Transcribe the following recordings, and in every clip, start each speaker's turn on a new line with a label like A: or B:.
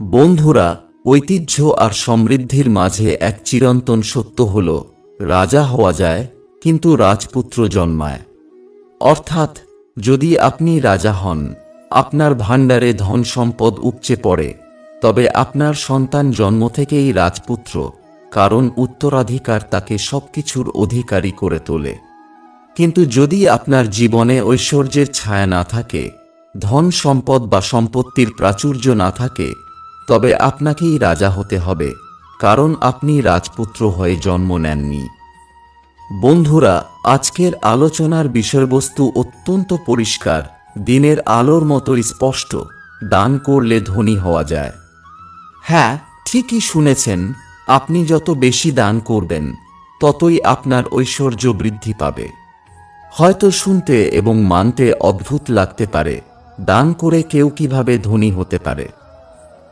A: বন্ধুরা, ঐতিহ্য আর সমৃদ্ধির মাঝে এক চিরন্তন সত্য হল, রাজা হওয়া যায়, কিন্তু রাজপুত্র জন্মায়। অর্থাৎ, যদি আপনি রাজা হন, আপনার ভাণ্ডারে ধন সম্পদ উপচে পড়ে, তবে আপনার সন্তান জন্ম থেকেই রাজপুত্র, কারণ উত্তরাধিকার তাকে সবকিছুর অধিকারী করে তোলে। কিন্তু যদি আপনার জীবনে ঐশ্বর্যের ছায়া না থাকে, ধন সম্পদ বা সম্পত্তির প্রাচুর্য না থাকে তবে আপনাকেই রাজা হতে হবে, কারণ আপনি রাজপুত্র হয়ে জন্ম নেননি। বন্ধুরা, আজকের আলোচনার বিষয়বস্তু অত্যন্ত পরিষ্কার, দিনের আলোর মতো স্পষ্ট, দান করলে ধনী হওয়া যায়। হ্যাঁ ঠিকই শুনেছেন, আপনি যত বেশি দান করবেন, ততই আপনার ঐশ্বর্য বৃদ্ধি পাবে। হয়তো শুনতে এবং মানতে অদ্ভুত লাগতে পারে, দান করে কেউ কীভাবে ধনী হতে পারে।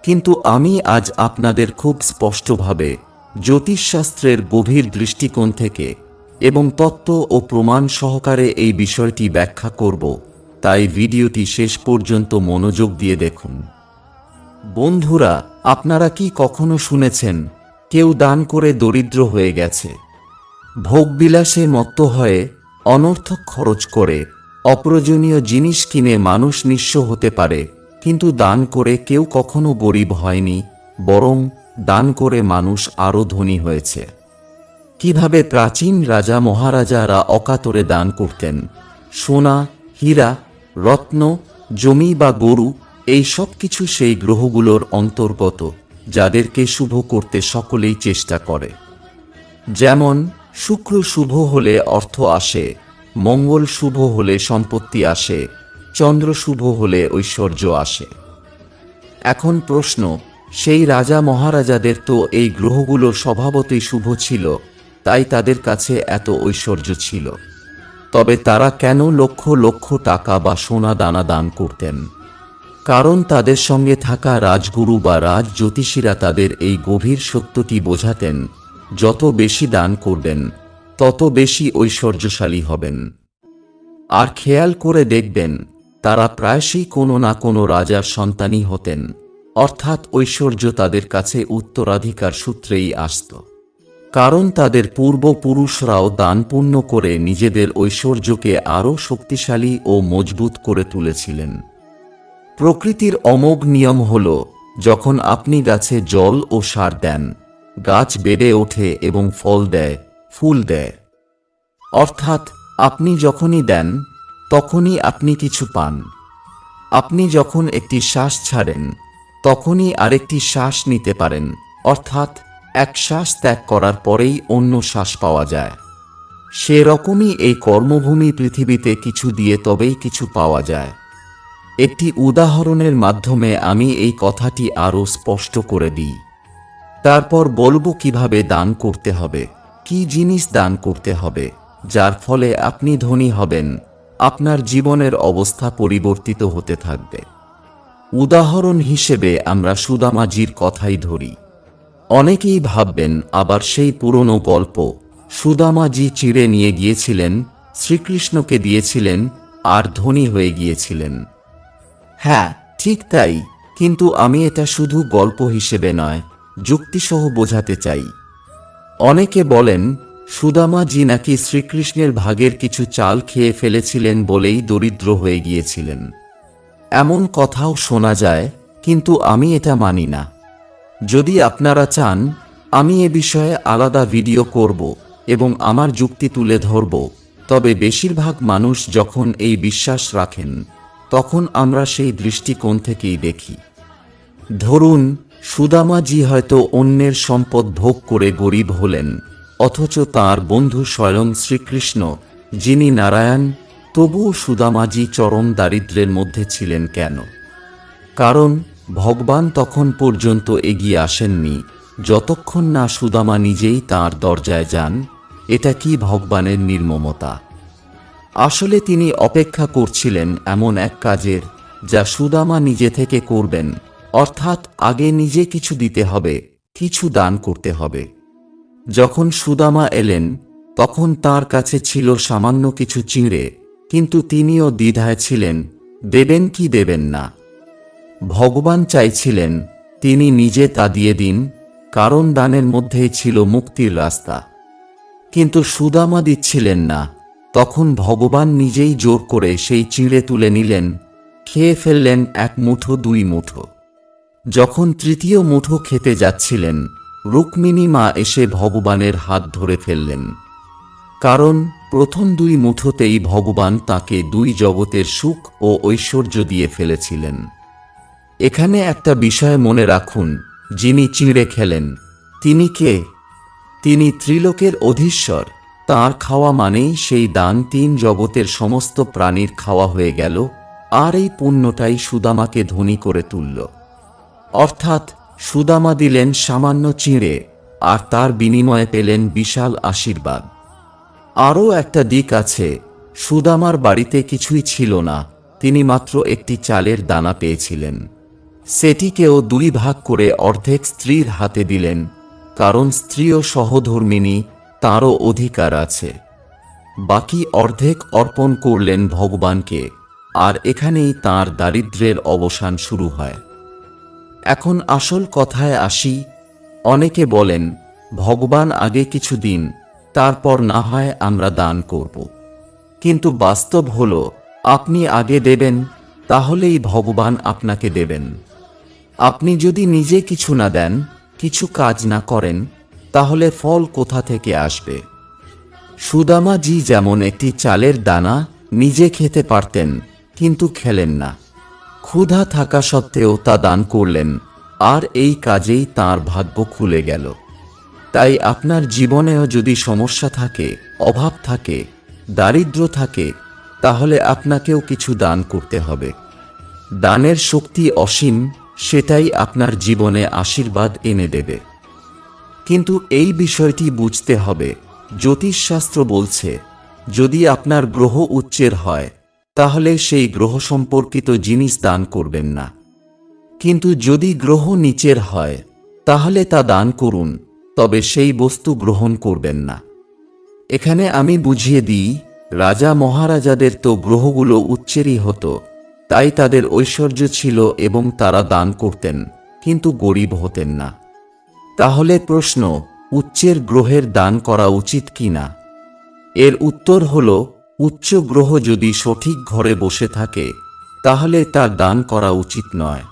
A: কিন্তু আমি আজ আপনাদের খুব স্পষ্টভাবে জ্যোতিষশাস্ত্রের গভীর দৃষ্টিকোণ থেকে এবং তত্ত্ব ও প্রমাণ সহকারে এই বিষয়টি ব্যাখ্যা করব, তাই ভিডিওটি শেষ পর্যন্ত মনোযোগ দিয়ে দেখুন। বন্ধুরা, আপনারা কি কখনো শুনেছেন, কেউ দান করে দরিদ্র হয়ে গেছে। ভোগবিলাসে মত্ত হয়ে, অনর্থক খরচ করে, অপ্রয়োজনীয় জিনিস কিনে মানুষ নিঃস্ব হতে পারে। কিন্তু দান করে কেউ কখনো গরিব হয়নি, বরং দান করে মানুষ আরও ধনী হয়েছে। কীভাবে প্রাচীন রাজা মহারাজারা অকাতরে দান করতেন? সোনা, হীরা, রত্ন, জমি বা গরু, এই সব কিছু সেই গ্রহগুলোর অন্তর্গত, যাদেরকে শুভ করতে সকলেই চেষ্টা করে। যেমন, শুক্র শুভ হলে অর্থ আসে, মঙ্গল শুভ হলে সম্পত্তি আসে চন্দ্র শুভ হলে ঐশ্বর্য আসে। এখন প্রশ্ন, সেই রাজা মহারাজাদের তো এই গ্রহগুলো স্বভাবতই শুভ ছিল, তাই তাদের কাছে এত ঐশ্বর্য ছিল। তবে তারা কেন লক্ষ লক্ষ টাকা বা সোনা দানা দান করতেন? কারণ তাদের সঙ্গে থাকা রাজগুরু বা রাজ জ্যোতিষীরা তাদের এই গভীর সত্যটি বোঝাতেন, যত বেশি দান করবেন, তত বেশি ঐশ্বর্যশালী হবেন। আর খেয়াল করে দেখবেন তারা প্রায়শই কোনো না কোনো রাজার সন্তানই হতেন, অর্থাৎ ঐশ্বর্য তাদের কাছে উত্তরাধিকার সূত্রেই আসত। কারণ তাদের পূর্বপুরুষরাও দান পুণ্য করে নিজেদের ঐশ্বর্যকে আরও শক্তিশালী ও মজবুত করে তুলেছিলেন। প্রকৃতির অমোঘ নিয়ম হল, যখন আপনি গাছে জল ও সার দেন, গাছ বেড়ে ওঠে এবং ফল দেয়, ফুল দেয়। অর্থাৎ আপনি যখনই দেন তখনই আপনি কিছু পান। আপনি যখন একটি শ্বাস ছাড়েন, তখনই আরেকটি শ্বাস নিতে পারেন, অর্থাৎ এক শ্বাস ত্যাগ করার পরেই অন্য শ্বাস পাওয়া যায়। সেরকমই এই কর্মভূমি পৃথিবীতে কিছু দিয়ে তবেই কিছু পাওয়া যায়। একটি উদাহরণের মাধ্যমে আমি এই কথাটি আরও স্পষ্ট করে দিই। তারপর বলব কীভাবে দান করতে হবে, কি জিনিস দান করতে হবে, যার ফলে আপনি ধনী হবেন। আপনার জীবনের অবস্থা পরিবর্তিত হতে থাকবে। উদাহরণ হিসেবে আমরা সুদামাজির কথাই ধরি। অনেকেই ভাববেন, আবার সেই পুরনো গল্প, সুদামাজি চিড়ে নিয়ে গিয়েছিলেন, শ্রীকৃষ্ণকে দিয়েছিলেন, আর ধনী হয়ে গিয়েছিলেন। হ্যাঁ ঠিক তাই, কিন্তু আমি এটা শুধু গল্প হিসেবে নয়, যুক্তিসহ বোঝাতে চাই। অনেকে বলেন সুদামাজি নাকি শ্রীকৃষ্ণের ভাগের কিছু চাল খেয়ে ফেলেছিলেন বলেই দরিদ্র হয়ে গিয়েছিলেন। এমন কথাও শোনা যায়, কিন্তু আমি এটা মানি না। যদি আপনারা চান, আমি এ বিষয়ে আলাদা ভিডিও করব এবং আমার যুক্তি তুলে ধরব, তবে বেশিরভাগ মানুষ যখন এই বিশ্বাস রাখেন, তখন আমরা সেই দৃষ্টিকোণ থেকেই দেখি। ধরুন সুদামাজি হয়তো অন্যের সম্পদ ভোগ করে গরিব হলেন অথচ তার বন্ধু স্বয়ং শ্রীকৃষ্ণ, যিনি নারায়ণ, তবুও সুদামাজি চরম দারিদ্র্যের মধ্যে ছিলেন কেন? কারণ ভগবান তখন পর্যন্ত এগিয়ে আসেননি, যতক্ষণ না সুদামা নিজেই তার দরজায় যান, এটা কি ভগবানের নির্মমতা? আসলে তিনি অপেক্ষা করছিলেন এমন এক কাজের, যা সুদামা নিজে থেকে করবেন, অর্থাৎ আগে নিজে কিছু দিতে হবে, কিছু দান করতে হবে। যখন সুদামা এলেন, তখন তার কাছে ছিল সামান্য কিছু চিঁড়ে, কিন্তু তিনিও দ্বিধায় ছিলেন, দেবেন কি দেবেন না। ভগবান চাইছিলেন, তিনি নিজে তা দিয়ে দিন, কারণ দানের মধ্যেই ছিল মুক্তির রাস্তা। কিন্তু সুদামা দিচ্ছিলেন না, তখন ভগবান নিজেই জোর করে সেই চিঁড়ে তুলে নিলেন, খেয়ে ফেললেন এক মুঠো দুই মুঠো। যখন তৃতীয় মুঠো খেতে যাচ্ছিলেন রুক্মিণী মা এসে ভগবানের হাত ধরে ফেললেন। কারণ প্রথম দুই মুঠোতেই ভগবান তাকে দুই জগতের সুখ ও ঐশ্বর্য দিয়ে ফেলেছিলেন। এখানে একটা বিষয় মনে রাখুন, যিনি চিঁড়ে খেলেন, তিনি কে? তিনি ত্রিলোকের অধীশ্বর। তার খাওয়া মানেই সেই দান তিন জগতের সমস্ত প্রাণীর খাওয়া হয়ে গেল, আর এই পুণ্যটাই সুদামাকে ধনী করে তুলল। অর্থাৎ সুদামা দিলেন সামান্য চিঁড়ে, আর তার বিনিময়ে পেলেন বিশাল আশীর্বাদ। আরও একটা দিক আছে, সুদামার বাড়িতে কিছুই ছিল না, তিনি মাত্র একটি চালের দানা পেয়েছিলেন। সেটিকেও দুই ভাগ করে অর্ধেক স্ত্রীর হাতে দিলেন, কারণ স্ত্রীও সহধর্মিনী তারও অধিকার আছে। বাকি অর্ধেক অর্পণ করলেন ভগবানকে, আর এখানেই তার দারিদ্র্যের অবসান শুরু হয়। এখন আসল কথায় আসি, অনেকে বলেন, ভগবান আগে কিছু দিন, তারপর না হয় আমরা দান করব। কিন্তু বাস্তব হল, আপনি আগে দেবেন, তাহলেই ভগবান আপনাকে দেবেন। আপনি যদি নিজে কিছু না দেন, কিছু কাজ না করেন, তাহলে ফল কোথা থেকে আসবে? সুদামাজি যেমন একটি চালের দানা নিজে খেতে পারতেন, কিন্তু খেলেন না। ক্ষুধা থাকা সত্ত্বেও তা দান করলেন, আর এই কাজেই তার ভাগ্য খুলে গেল। তাই আপনার জীবনেও যদি সমস্যা থাকে, অভাব থাকে, দারিদ্র থাকে, তাহলে আপনাকেও কিছু দান করতে হবে। দানের শক্তি অসীম, সেটাই আপনার জীবনে আশীর্বাদ এনে দেবে। কিন্তু এই বিষয়টি বুঝতে হবে, জ্যোতিষশাস্ত্র বলছে, যদি আপনার গ্রহ উচ্চের হয় তাহলে সেই গ্রহ সম্পর্কিত জিনিস দান করবেন না। কিন্তু যদি গ্রহ নিচের হয়, তাহলে তা দান করুন, তবে সেই বস্তু গ্রহণ করবেন না। এখানে আমি বুঝিয়ে দিই, রাজা মহারাজাদের তো গ্রহগুলো উচ্চেরই হতো, তাই তাদের ঐশ্বর্য ছিল এবং তারা দান করতেন, কিন্তু গরিব হতেন না। তাহলে প্রশ্ন, উচ্চের গ্রহের দান করা উচিত কি না এর উত্তর হল উচ্চ গ্রহ যদি সঠিক ঘরে বসে থাকে, তাহলে তা দান করা উচিত নয়।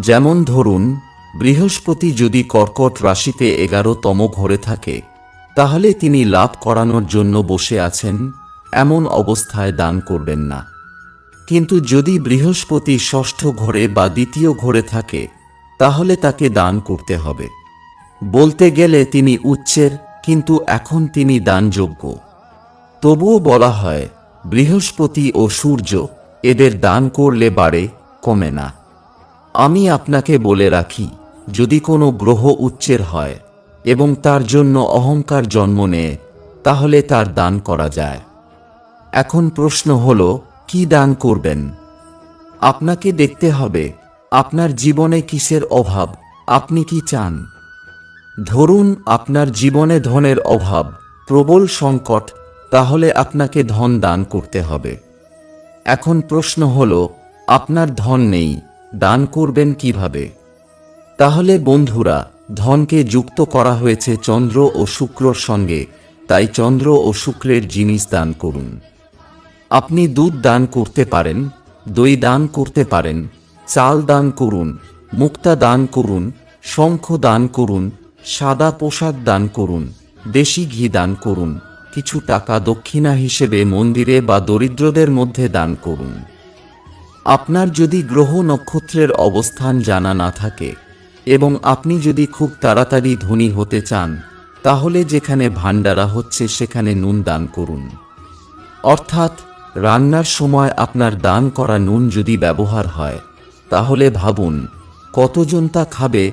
A: যেমন ধরুন, বৃহস্পতি যদি কর্কট রাশিতে এগারোতম ঘরে থাকে, তাহলে তিনি লাভ করানোর জন্য বসে আছেন, এমন অবস্থায় দান করবেন না। কিন্তু যদি বৃহস্পতি ষষ্ঠ ঘরে বা দ্বিতীয় ঘরে থাকে, তাহলে তাকে দান করতে হবে। বলতে গেলে তিনি উচ্চের কিন্তু এখন তিনি দানযোগ্য। তবুও বলা হয়, বৃহস্পতি ও সূর্য এদের দান করলে বাড়ে, কমে না। আমি আপনাকে বলে রাখি, যদি কোনো গ্রহ উচ্চের হয় এবং তার জন্য অহংকার জন্ম নেয়, তাহলে তার দান করা যায়। এখন প্রশ্ন হল, কি দান করবেন? আপনাকে দেখতে হবে, আপনার জীবনে কিসের অভাব, আপনি কি চান? ধরুন, আপনার জীবনে ধনের অভাব, প্রবল সংকট তাহলে আপনাকে ধন দান করতে হবে। এখন প্রশ্ন হল, আপনার ধন নেই, দান করবেন কীভাবে? তাহলে বন্ধুরা, ধনকে যুক্ত করা হয়েছে চন্দ্র ও শুক্রর সঙ্গে, তাই চন্দ্র ও শুক্রের জিনিস দান করুন। আপনি দুধ দান করতে পারেন, দই দান করতে পারেন, চাল দান করুন, মুক্তা দান করুন, শঙ্খ দান করুন, সাদা পোশাক দান করুন, দেশি ঘি দান করুন কিছু টাকা দক্ষিণা হিসেবে মন্দিরে বা দরিদ্রদের মধ্যে দান করুন। আপনার যদি গ্রহ নক্ষত্রের অবস্থান জানা না থাকে, এবং আপনি যদি খুব তাড়াতাড়ি ধনী হতে চান, তাহলে যেখানে ভাণ্ডারা হচ্ছে সেখানে নুন দান করুন। অর্থাৎ, রান্নার সময় আপনার দান করা নুন যদি ব্যবহার হয়, তাহলে ভাবুন, কতজন তা খাবে,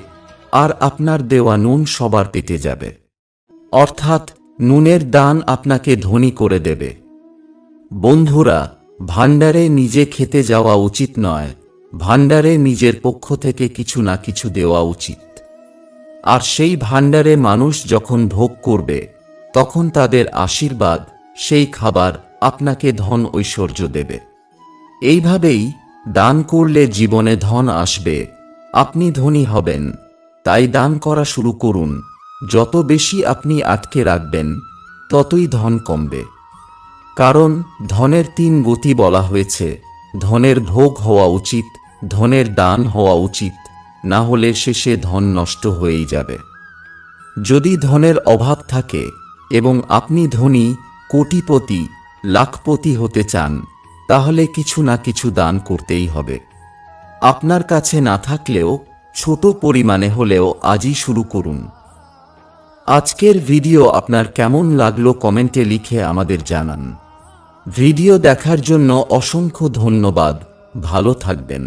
A: আর আপনার দেওয়া নুন সবার পেটে যাবে। অর্থাৎ নুনের দান আপনাকে ধনী করে দেবে। বন্ধুরা, ভাণ্ডারে নিজে খেতে যাওয়া উচিত নয়, ভাণ্ডারে নিজের পক্ষ থেকে কিছু না কিছু দেওয়া উচিত। আর সেই ভাণ্ডারে মানুষ যখন ভোগ করবে, তখন তাদের আশীর্বাদ, সেই খাবার আপনাকে ধন ঐশ্বর্য দেবে। এইভাবেই দান করলে জীবনে ধন আসবে, আপনি ধনী হবেন, তাই দান করা শুরু করুন। যত বেশি আপনি আটকে রাখবেন, ততই ধন কমবে। কারণ ধনের তিন গতি বলা হয়েছে, ধনের ভোগ হওয়া উচিত, ধনের দান হওয়া উচিত, না হলে শেষে ধন নষ্ট হয়েই যাবে। যদি ধনের অভাব থাকে এবং আপনি ধনী, কোটিপতি, লাখপতি হতে চান, তাহলে কিছু না কিছু দান করতেই হবে। আপনার কাছে না থাকলেও ছোট পরিমাণে হলেও আজই শুরু করুন। আজকের ভিডিও আপনার কেমন লাগল কমেন্টে লিখে আমাদের জানান। ভিডিও দেখার জন্য অসংখ্য ধন্যবাদ। ভালো থাকবেন।